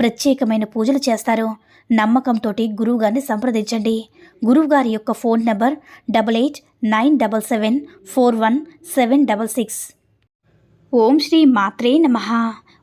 ప్రత్యేకమైన పూజలు చేస్తారు. నమ్మకంతో గురువుగారిని సంప్రదించండి. గురువుగారి యొక్క phone number double eight nine double seven four one seven double six. ఓం శ్రీ మాత్రే నమ.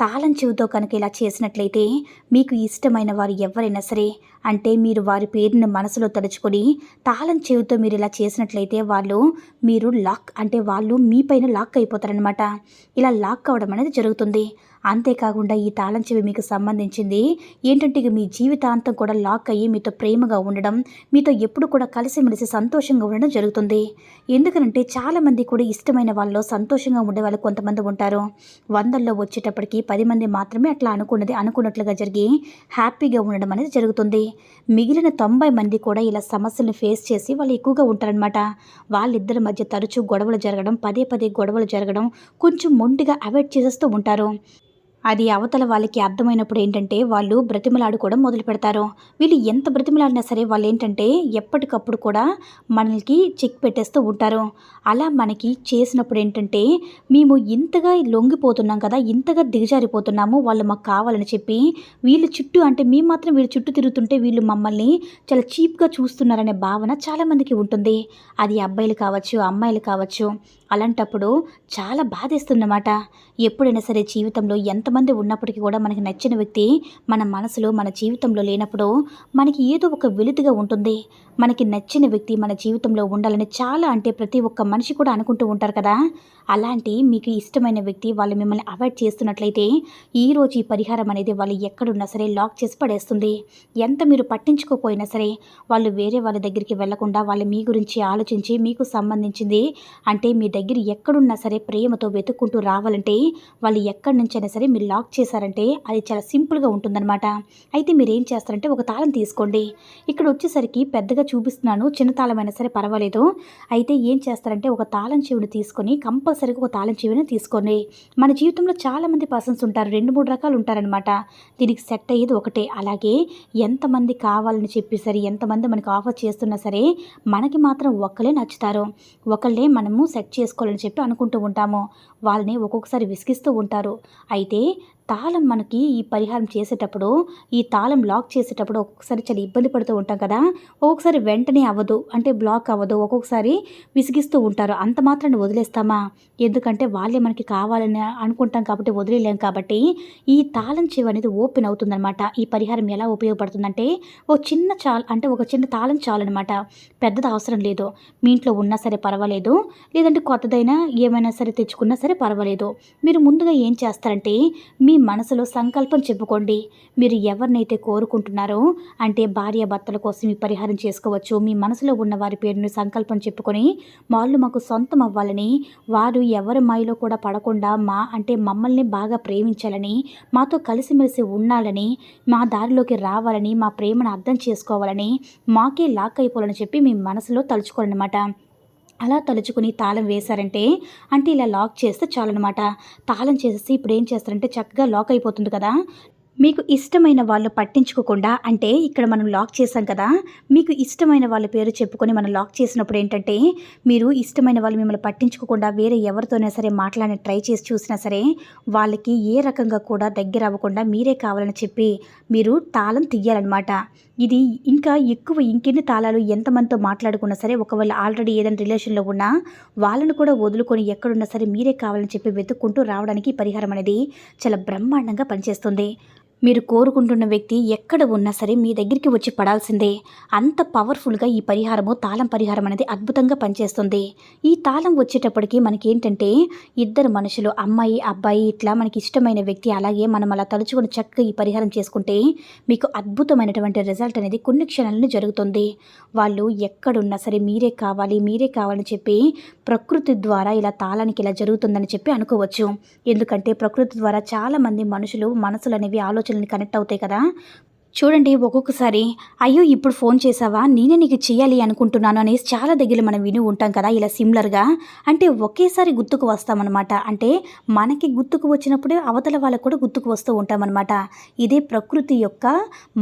తాళం చెవితో కనుక ఇలా చేసినట్లయితే మీకు ఇష్టమైన వారు ఎవరైనా సరే అంటే మీరు వారి పేరుని మనసులో తలుచుకొని తాళం చెవితో మీరు ఇలా చేసినట్లయితే వాళ్ళు మీరు లాక్ అంటే వాళ్ళు మీ పైన లాక్ అయిపోతారనమాట ఇలా లాక్ అవ్వడం అనేది జరుగుతుంది. అంతేకాకుండా ఈ తాళం చెవి మీకు సంబంధించింది. ఏంటంటే మీ జీవితాంతం కూడా లాక్ అయ్యి మీతో ప్రేమగా ఉండడం మీతో ఎప్పుడు కూడా కలిసిమెలిసి సంతోషంగా ఉండడం జరుగుతుంది. ఎందుకనంటే చాలామంది కూడా ఇష్టమైన వాళ్ళు సంతోషంగా ఉండే వాళ్ళు కొంతమంది ఉంటారు. వందల్లో వచ్చేటప్పటికి పది మంది మాత్రమే అట్లా అనుకున్నది అనుకున్నట్లుగా జరిగి హ్యాపీగా ఉండడం అనేది జరుగుతుంది. మిగిలిన తొంభై మంది కూడా ఇలా సమస్యలను ఫేస్ చేసి వాళ్ళు ఎక్కువగా ఉంటారనమాట వాళ్ళిద్దరి మధ్య తరచూ గొడవలు జరగడం పదే పదే గొడవలు జరగడం కొంచెం మొండిగా అవాయిడ్ చేసేస్తూ ఉంటారు. అది అవతల వాళ్ళకి అర్థమైనప్పుడు ఏంటంటే వాళ్ళు బ్రతిమలాడుకోవడం మొదలు పెడతారు. వీళ్ళు ఎంత బ్రతిమలాడినా సరే వాళ్ళు ఏంటంటే ఎప్పటికప్పుడు కూడా మనకి చెక్ పెట్టేస్తూ ఉంటారు. అలా మనకి చేసినప్పుడు ఏంటంటే మేము ఇంతగా లొంగిపోతున్నాం కదా ఇంతగా దిగజారిపోతున్నాము వాళ్ళు మాకు కావాలని చెప్పి వీళ్ళు చుట్టూ అంటే మేము మాత్రం వీళ్ళు చుట్టూ తిరుగుతుంటే వీళ్ళు మమ్మల్ని చాలా చీప్గా చూస్తున్నారనే భావన చాలామందికి ఉంటుంది. అది అబ్బాయిలు కావచ్చు అమ్మాయిలు కావచ్చు అలాంటప్పుడు చాలా బాధేస్తుందన్నమాట. ఎప్పుడైనా సరే జీవితంలో ఎంత ఎంతమంది ఉన్నప్పటికీ కూడా మనకి నచ్చిన వ్యక్తి మన మనసులో మన జీవితంలో లేనప్పుడు మనకి ఏదో ఒక వెలుతుగా ఉంటుంది. మనకి నచ్చిన వ్యక్తి మన జీవితంలో ఉండాలని చాలా అంటే ప్రతి ఒక్క మనిషి కూడా అనుకుంటూ ఉంటారు కదా. అలాంటి మీకు ఇష్టమైన వ్యక్తి వాళ్ళు మిమ్మల్ని అవాయిడ్ చేస్తున్నట్లయితే ఈరోజు ఈ పరిహారం అనేది వాళ్ళు ఎక్కడున్నా సరే లాక్ చేసి పడేస్తుంది. ఎంత మీరు పట్టించుకోపోయినా సరే వాళ్ళు వేరే వాళ్ళ దగ్గరికి వెళ్ళకుండా వాళ్ళు మీ గురించి ఆలోచించి మీకు సంబంధించింది అంటే మీ దగ్గర ఎక్కడున్నా సరే ప్రేమతో వెతుక్కుంటూ రావాలంటే వాళ్ళు ఎక్కడి నుంచైనా సరే మీరు లాక్ చేశారంటే అది చాలా సింపుల్గా ఉంటుందన్నమాట. అయితే మీరు ఏం చేస్తారంటే ఒక తాళం తీసుకోండి. ఇక్కడ వచ్చేసరికి పెద్దగా చూపిస్తున్నాను చిన్న తాళమైనా సరే పర్వాలేదు. అయితే ఏం చేస్తారంటే ఒక తాళం చెవిని తీసుకొని కంపల్సరీగా ఒక తాళం చెవిని తీసుకోండి. మన జీవితంలో చాలామంది పర్సన్స్ ఉంటారు రెండు మూడు రకాలు ఉంటారనమాట దీనికి సెట్ అయ్యేది ఒకటే. అలాగే ఎంతమంది కావాలని చెప్పి సరే ఎంతమంది మనకి ఆఫర్ చేస్తున్నా సరే మనకి మాత్రం ఒక్కలే నచ్చుతారు. ఒకళ్ళే మనము సెట్ చేసుకోవాలని చెప్పి అనుకుంటూ ఉంటాము. వాళ్ళని ఒక్కొక్కసారి విసిగిస్తూ ఉంటారు. అయితే ini తాళం మనకి ఈ పరిహారం చేసేటప్పుడు ఈ తాళం లాక్ చేసేటప్పుడు ఒక్కొక్కసారి చాలా ఇబ్బంది పడుతూ ఉంటాం కదా. ఒక్కొక్కసారి వెంటనే అవ్వదు. అంటే బ్లాక్ అవ్వదు. ఒక్కొక్కసారి విసిగిస్తూ ఉంటారు. అంత మాత్రాన్ని వదిలేస్తామా? ఎందుకంటే వాళ్ళే మనకి కావాలని అనుకుంటాం కాబట్టి వదిలేలేం కాబట్టి ఈ తాళం చెవి అనేది ఓపెన్ అవుతుందన్నమాట. ఈ పరిహారం ఎలా ఉపయోగపడుతుందంటే ఒక చిన్న చాల్ అంటే ఒక చిన్న తాళం చాలన్నమాట. పెద్దది అవసరం లేదు. మీ ఇంట్లో ఉన్నా సరే పర్వాలేదు. లేదంటే కొత్తదైనా ఏమైనా సరే తెచ్చుకున్నా సరే పర్వాలేదు. మీరు ముందుగా ఏం చేస్తారంటే మీ మనసులో సంకల్పం చెప్పుకోండి. మీరు ఎవరినైతే కోరుకుంటున్నారో అంటే భార్య భర్తల కోసం ఈ పరిహారం చేసుకోవచ్చు. మీ మనసులో ఉన్న వారి పేరుని సంకల్పం చెప్పుకొని వాళ్ళు మాకు సొంతం అవ్వాలని వారు ఎవరి మాయలో కూడా పడకుండా మా అంటే మమ్మల్ని బాగా ప్రేమించాలని మాతో కలిసిమెలిసి ఉండాలని మా దారిలోకి రావాలని మా ప్రేమను అర్థం చేసుకోవాలని మాకే లాక్ అయిపోవాలని చెప్పి మీ మనసులో తలుచుకోవాలన్నమాట. అలా తలుచుకుని తాళం వేశారంటే అంటే ఇలా లాక్ చేస్తే చాలన్నమాట. తాళం చేసేసి ఇప్పుడు ఏం చేస్తారంటే చక్కగా లాక్ అయిపోతుంది కదా. మీకు ఇష్టమైన వాళ్ళు పట్టించుకోకుండా అంటే ఇక్కడ మనం లాక్ చేసాం కదా మీకు ఇష్టమైన వాళ్ళ పేరు చెప్పుకొని మనం లాక్ చేసినప్పుడు ఏంటంటే మీరు ఇష్టమైన వాళ్ళు మిమ్మల్ని పట్టించుకోకుండా వేరే ఎవరితోనే సరే మాట్లాడి ట్రై చేసి చూసినా సరే వాళ్ళకి ఏ రకంగా కూడా దగ్గర అవ్వకుండా మీరే కావాలని చెప్పి మీరు తాళం తీయాలన్నమాట ఇది ఇంకా ఎక్కువ ఇంకెన్ని తాళాలు ఎంతమందితో మాట్లాడుకున్నా సరే ఒకవేళ ఆల్రెడీ ఏదైనా రిలేషన్లో ఉన్నా వాళ్ళను కూడా వదులుకొని ఎక్కడున్నా సరే మీరే కావాలని చెప్పి వెతుక్కుంటూ రావడానికి పరిహారం అనేది చాలా బ్రహ్మాండంగా పనిచేస్తుంది. మీరు కోరుకుంటున్న వ్యక్తి ఎక్కడ ఉన్నా సరే మీ దగ్గరికి వచ్చి పడాల్సిందే. అంత పవర్ఫుల్గా ఈ పరిహారము తాళం పరిహారం అనేది అద్భుతంగా పనిచేస్తుంది. ఈ తాళం వచ్చేటప్పటికి మనకి ఏంటంటే ఇద్దరు మనుషులు అమ్మాయి అబ్బాయి ఇట్లా మనకి ఇష్టమైన వ్యక్తి అలాగే మనం అలా తలుచుకుని చక్కగా ఈ పరిహారం చేసుకుంటే మీకు అద్భుతమైనటువంటి రిజల్ట్ అనేది కొన్ని క్షణాలను జరుగుతుంది. వాళ్ళు ఎక్కడున్నా సరే మీరే కావాలి మీరే కావాలని చెప్పి ప్రకృతి ద్వారా ఇలా తాళానికి ఇలా జరుగుతుందని చెప్పి అనుకోవచ్చు. ఎందుకంటే ప్రకృతి ద్వారా చాలామంది మనుషులు మనసులు అనేవి ఆలోచనలు కనెక్ట్ అవుతాయి కదా. చూడండి ఒక్కొక్కసారి అయ్యో ఇప్పుడు ఫోన్ చేసావా నేనే నీకు చేయాలి అనుకుంటున్నాను అనేసి చాలా దగ్గర మనం విని ఉంటాం కదా ఇలా సిమిలర్గా. అంటే ఒకేసారి గుర్తుకు వస్తామన్నమాట. అంటే మనకి గుర్తుకు వచ్చినప్పుడే అవతల వాళ్ళకు కూడా గుర్తుకు వస్తూ ఉంటామన్నమాట. ఇదే ప్రకృతి యొక్క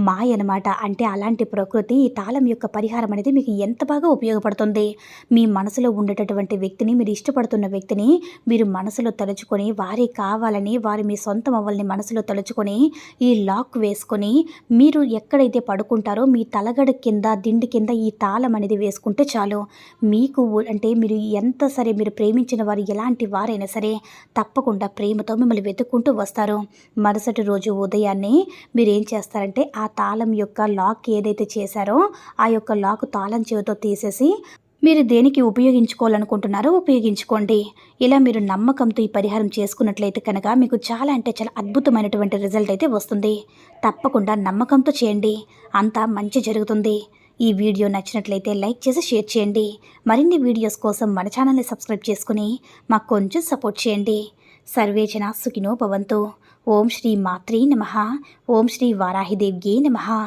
మాయ అనమాట అంటే అలాంటి ప్రకృతి ఈ తాళం యొక్క పరిహారం అనేది మీకు ఎంత బాగా ఉపయోగపడుతుంది. మీ మనసులో ఉండేటటువంటి వ్యక్తిని మీరు ఇష్టపడుతున్న వ్యక్తిని మీరు మనసులో తలుచుకొని వారే కావాలని వారు మీ సొంతం అవ్వాలని మనసులో తలుచుకొని ఈ లాక్ వేసుకొని మీ మీరు ఎక్కడైతే పడుకుంటారో మీ తలగడ కింద దిండి కింద ఈ తాళం అనేది వేసుకుంటే చాలు. మీకు అంటే మీరు ఎంత సరే మీరు ప్రేమించిన వారు ఎలాంటి వారైనా సరే తప్పకుండా ప్రేమతో మిమ్మల్ని వెతుక్కుంటూ వస్తారు. మరుసటి రోజు ఉదయాన్నే మీరు ఏం చేస్తారంటే ఆ తాళం యొక్క లాక్ ఏదైతే చేశారో ఆ యొక్క లాక్ తాళం చెవితో తీసేసి మీరు దేనికి ఉపయోగించుకోవాలనుకుంటున్నారో ఉపయోగించుకోండి. ఇలా మీరు నమ్మకంతో ఈ పరిహారం చేసుకున్నట్లయితే కనుక మీకు చాలా అంటే చాలా అద్భుతమైనటువంటి రిజల్ట్ అయితే వస్తుంది. తప్పకుండా నమ్మకంతో చేయండి. అంతా మంచి జరుగుతుంది. ఈ వీడియో నచ్చినట్లయితే లైక్ చేసి షేర్ చేయండి. మరిన్ని వీడియోస్ కోసం మన ఛానల్ని సబ్స్క్రైబ్ చేసుకుని మాకు కొంచెం సపోర్ట్ చేయండి. సర్వేజన సుఖినో భవంతు. ఓం శ్రీ మాత్రీ నమ. ఓం శ్రీ వారాహిదేవ్యే నమహా